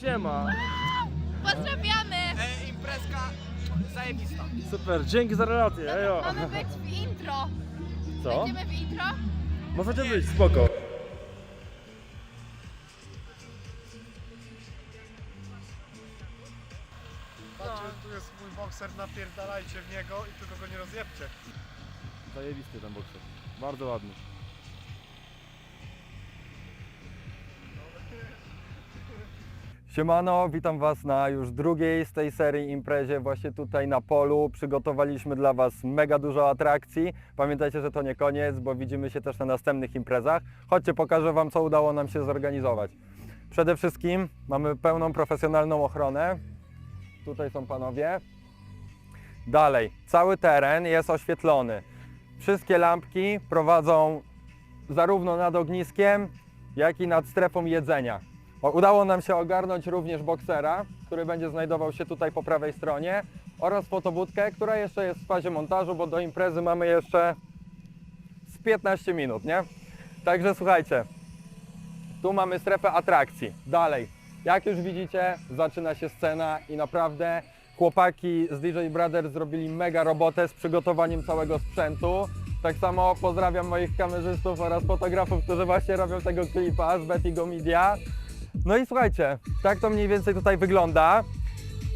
Siema. Pozdrawiamy! E, imprezka zajebista. Super, dzięki za relację, ejo. Mamy być w intro. Co? Będziemy w intro? Możecie być, spoko. Patrzcie, tu jest mój bokser, napierdalajcie w niego i tylko go nie rozjebcie. Zajebisty ten bokser. Bardzo ładny. Siemano, witam Was na już drugiej z tej serii imprezie właśnie tutaj na polu. Przygotowaliśmy dla Was mega dużo atrakcji. Pamiętajcie, że to nie koniec, bo widzimy się też na następnych imprezach. Chodźcie, pokażę Wam, co udało nam się zorganizować. Przede wszystkim mamy pełną profesjonalną ochronę. Tutaj są panowie. Dalej, cały teren jest oświetlony. Wszystkie lampki prowadzą zarówno nad ogniskiem, jak i nad strefą jedzenia. Udało nam się ogarnąć również boksera, który będzie znajdował się tutaj po prawej stronie oraz fotobudkę, która jeszcze jest w fazie montażu, bo do imprezy mamy jeszcze z 15 minut, nie? Także słuchajcie, tu mamy strefę atrakcji. Dalej, jak już widzicie, zaczyna się scena i naprawdę chłopaki z DJ Brothers zrobili mega robotę z przygotowaniem całego sprzętu. Tak samo pozdrawiam moich kamerzystów oraz fotografów, którzy właśnie robią tego klipa z Betty Go Media. No i słuchajcie, tak to mniej więcej tutaj wygląda.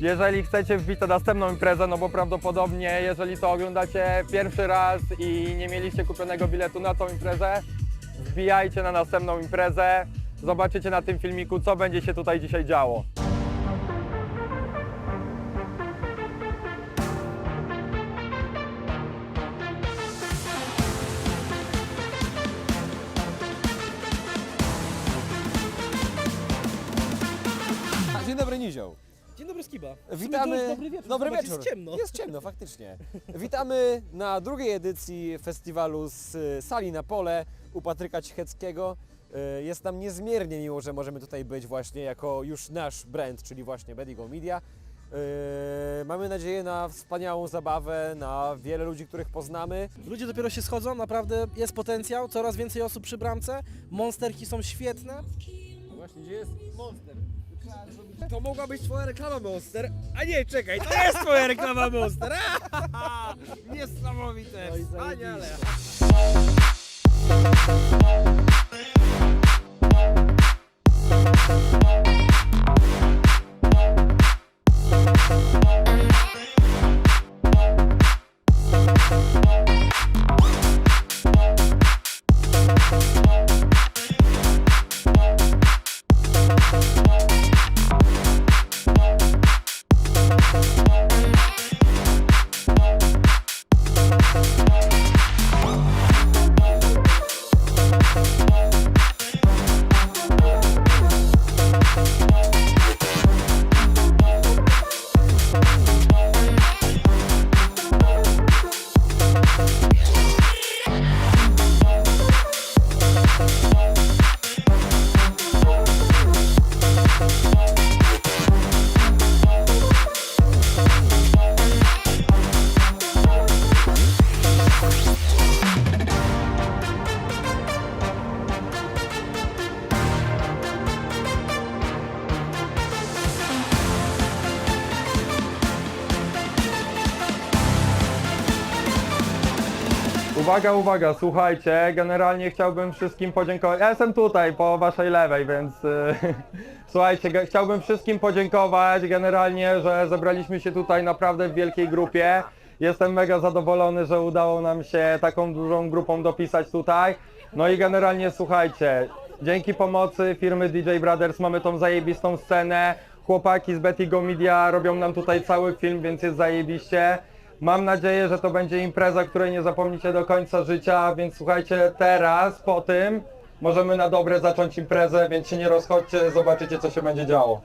Jeżeli chcecie wbić na następną imprezę, no bo prawdopodobnie jeżeli to oglądacie pierwszy raz i nie mieliście kupionego biletu na tą imprezę, wbijajcie na następną imprezę. Zobaczycie na tym filmiku, co będzie się tutaj dzisiaj działo. Dzień dobry Nizioł. Dzień dobry Skiba. Witamy. Dobry wieczór. Dobry Zobacz, wieczór. Jest ciemno. Jest ciemno, faktycznie. Witamy na drugiej edycji festiwalu z y, sali na pole u Patryka Cicheckiego. Y, Jest nam niezmiernie miło, że możemy tutaj być właśnie jako już nasz brand, czyli właśnie Bedigo Media. Y, Mamy nadzieję na wspaniałą zabawę, na wiele ludzi, których poznamy. Ludzie dopiero się schodzą, naprawdę jest potencjał, coraz więcej osób przy bramce. Monsterki są świetne. Właśnie, gdzie jest Monster? To mogła być twoja reklama Monster. A nie, czekaj, to jest twoja reklama Monster. Niesamowite, wspaniale. Uwaga, uwaga, słuchajcie, generalnie chciałbym wszystkim podziękować. Ja jestem tutaj po waszej lewej, więc y, słuchajcie, chciałbym wszystkim podziękować generalnie, że zebraliśmy się tutaj naprawdę w wielkiej grupie. Jestem mega zadowolony, że udało nam się taką dużą grupą dopisać tutaj. No i generalnie słuchajcie, dzięki pomocy firmy DJ Brothers mamy tą zajebistą scenę. Chłopaki z Betty Go Media robią nam tutaj cały film, więc jest zajebiście. Mam nadzieję, że to będzie impreza, której nie zapomnicie do końca życia, więc słuchajcie, teraz po tym możemy na dobre zacząć imprezę, więc się nie rozchodźcie, zobaczycie co się będzie działo.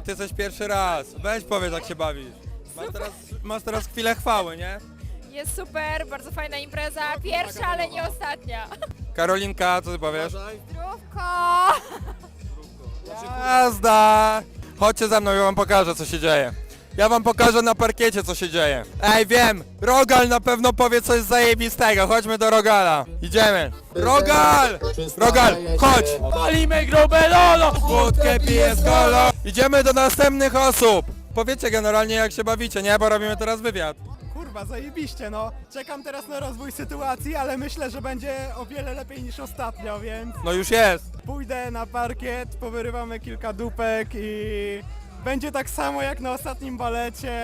Bo ty jesteś pierwszy raz. Weź powiedz jak się bawisz. Masz teraz, masz teraz chwilę chwały, nie? Jest super, bardzo fajna impreza. Pierwsza, ale nie ostatnia. Karolinka, co ty powiesz? Zdrówko! Jazda! Chodźcie ze mną, ja wam pokażę co się dzieje. Ja wam pokażę na parkiecie co się dzieje. Ej, wiem! Rogal na pewno powie coś zajebistego. Chodźmy do Rogala. Idziemy. Rogal! Rogal, chodź! Palimy grube lolo! Wódkę pije z kolo! Idziemy do następnych osób. Powiedzcie generalnie jak się bawicie, nie? Bo robimy teraz wywiad. Kurwa, zajebiście no. Czekam teraz na rozwój sytuacji, ale myślę, że będzie o wiele lepiej niż ostatnio, więc No już jest. pójdę na parkiet, powyrywamy kilka dupek i będzie tak samo jak na ostatnim balecie.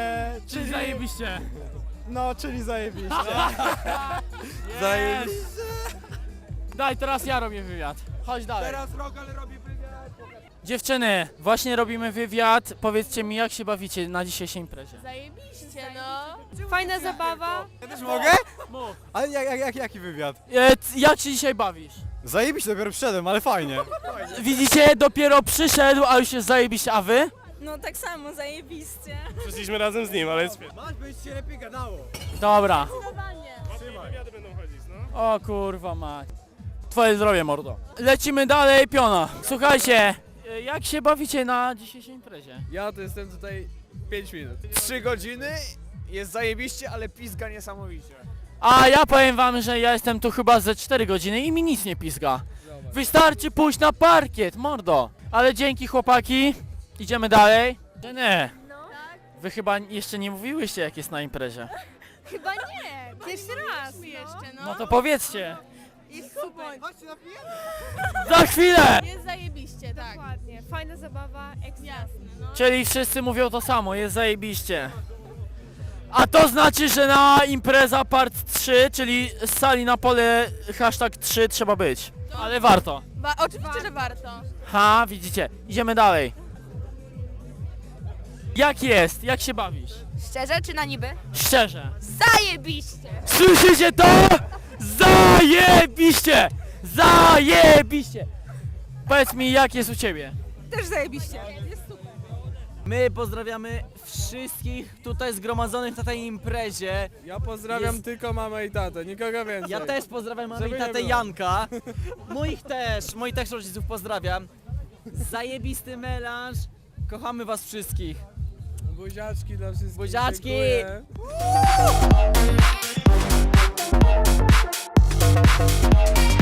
Czyli zajebiście. No, czyli zajebiście. Zajebiście. Daj, teraz ja robię wywiad. Chodź dalej. Teraz Rogal robi. Dziewczyny, właśnie robimy wywiad. Powiedzcie mi, jak się bawicie na dzisiejszej imprezie. Zajebiście, no. Fajna zabawa. Ja też mogę? Mów. Ale jak, jak, jak, jaki wywiad? E, c- jak się dzisiaj bawisz? Zajebiście, dopiero przyszedłem, ale fajnie. Widzicie, dopiero przyszedł, a już jest zajebiście, a wy? No tak samo, zajebiście. Przyszliśmy razem z nim, ale jest świetnie. Masz być się lepiej gadało. Dobra. Wywiady będą chodzić, no. O kurwa mać. Twoje zdrowie, mordo. Lecimy dalej, piona. Słuchajcie, jak się bawicie na dzisiejszej imprezie? Ja to jestem tutaj 5 minut. 3 godziny, jest zajebiście, ale pizga niesamowicie. A ja powiem wam, że ja jestem tu chyba ze 4 godziny i mi nic nie pizga. Wystarczy pójść na parkiet, mordo. Ale dzięki chłopaki. Idziemy dalej. Nie, nie. No. Wy chyba jeszcze nie mówiłyście jak jest na imprezie. Chyba nie. Pierwszy raz. jeszcze, no. No to powiedzcie. Jest super. Za chwilę! Jest zajebiście, tak. Dokładnie. Fajna zabawa, ekstra. Jasne, no. Czyli wszyscy mówią to samo, jest zajebiście. A to znaczy, że na impreza part 3, czyli z sali na pole hashtag 3 trzeba być. Ale warto. Ba- oczywiście, że warto. Ha, widzicie. Idziemy dalej. Jak jest? Jak się bawisz? Szczerze czy na niby? Szczerze. Zajebiście! Słyszycie to? Zajebiście! Zajebiście! Powiedz mi, jak jest u ciebie? Też zajebiście. My pozdrawiamy wszystkich tutaj zgromadzonych na tej imprezie. Ja pozdrawiam Jest- tylko mamę i tatę, nikogo więcej. Ja też pozdrawiam mamę Żeby i nie tatę było. Janka. Moich też, moich też rodziców pozdrawiam. Zajebisty melanż. Kochamy was wszystkich. Buziaczki dla wszystkich. Buziaczki! dziękuję. Thank you.